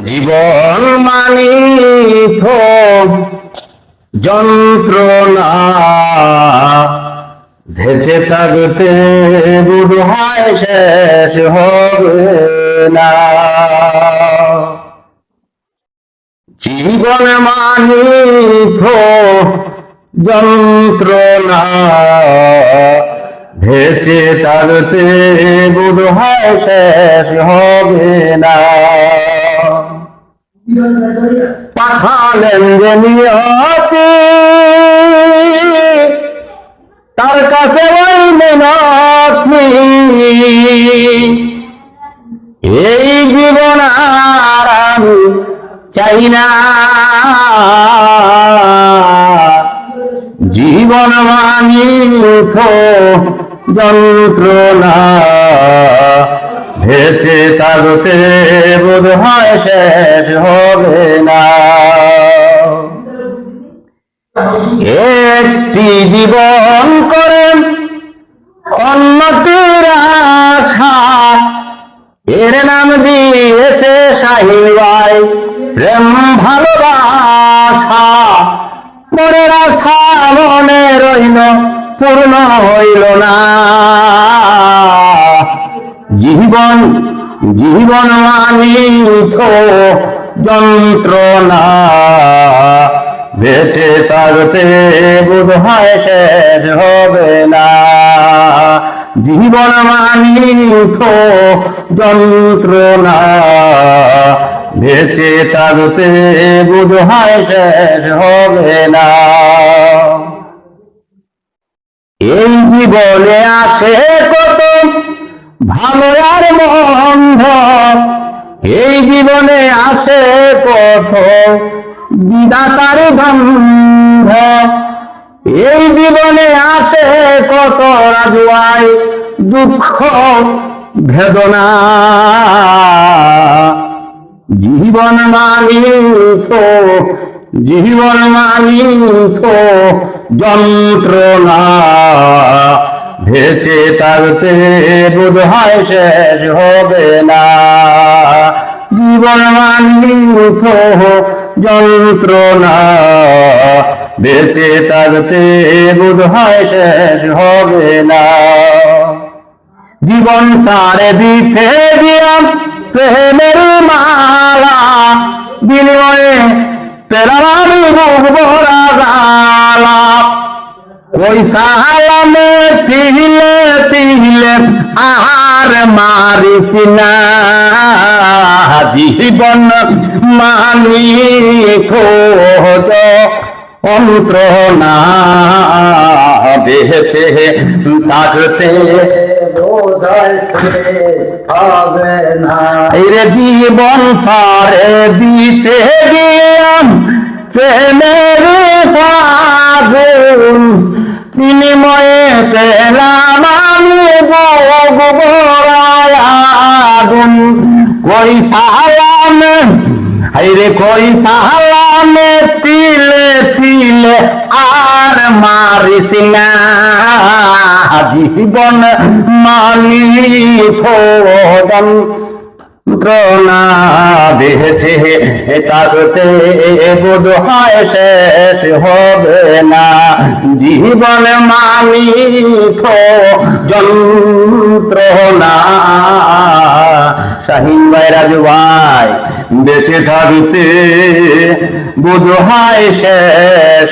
জীবন মানি যন্ত্রণা ভেসে থাকতে বুধ হয় শেষ হবে না। জীবন মানি যন্ত্রণা ভেসে থাকতে বুধ হয় শেষ হবে না। পাঠালেন যে নিয়তি। তার কাছে ওই মিনতি এই জীবন আর আমি চাই না। জীবন মানি যন্ত্রণা। ভেসে থাকতে বোধ হয় শেষ হবে না। একটি জীবন করেন অন্যটির আশা, এর নাম দিয়েছে শাহিন ভাই। প্রেম, ভালোবাসা, মনের আশা মনে রইল, পূর্ণ হইল না। জীবন জীবন মানিত যন্ত্রণা। বেঁচে থাকতে বোধ হয় শেষ হবে না। জীবন মানিত যন্ত্রণা। বেঁচে থাকতে বোধ হয় শেষ হবে না। এই জীবনে আছে ভালো আর এই জীবনে আছে কত বিদাতার বন্ধ এই জীবনে আছে কত রাজুয়াই দুঃখ, বেদনা। জীবন মানিত জীবন মানিত যন্ত্রণা। ভেসে থাকতে বোধ হয় শেষ হবে না। জীবন মানিত যন্ত্রণা বেঁচে থাকতে বোধ হয় শেষ হবে না। জীবন তারে দিতে দিয়াম প্রেমের মালা, বিনিময়ে পেলাম ভরা কই সালামে তিলে আর মারিস না। জীবন মানি খোঁজ অন্ত্রণা দেহতে থাকতে হবে না। এরে জীবন পারে দিতে গিয়াম, প্রেমের ফাগুন বিনিময়ে পেলাম আমি আগুন। কই সালাম? হাইরে কই সালাম? তিলে তিলে আর মারিস না। জীবন মানি ফোদন যন্ত্রণা বেঁচে থাকতে বোধ হয় শেষ হবে না। জীবন মানিত যন্ত্রণা। শাহিন ভাই, রাজু ভাই, বেঁচে থাকতে বোধ হয় শেষ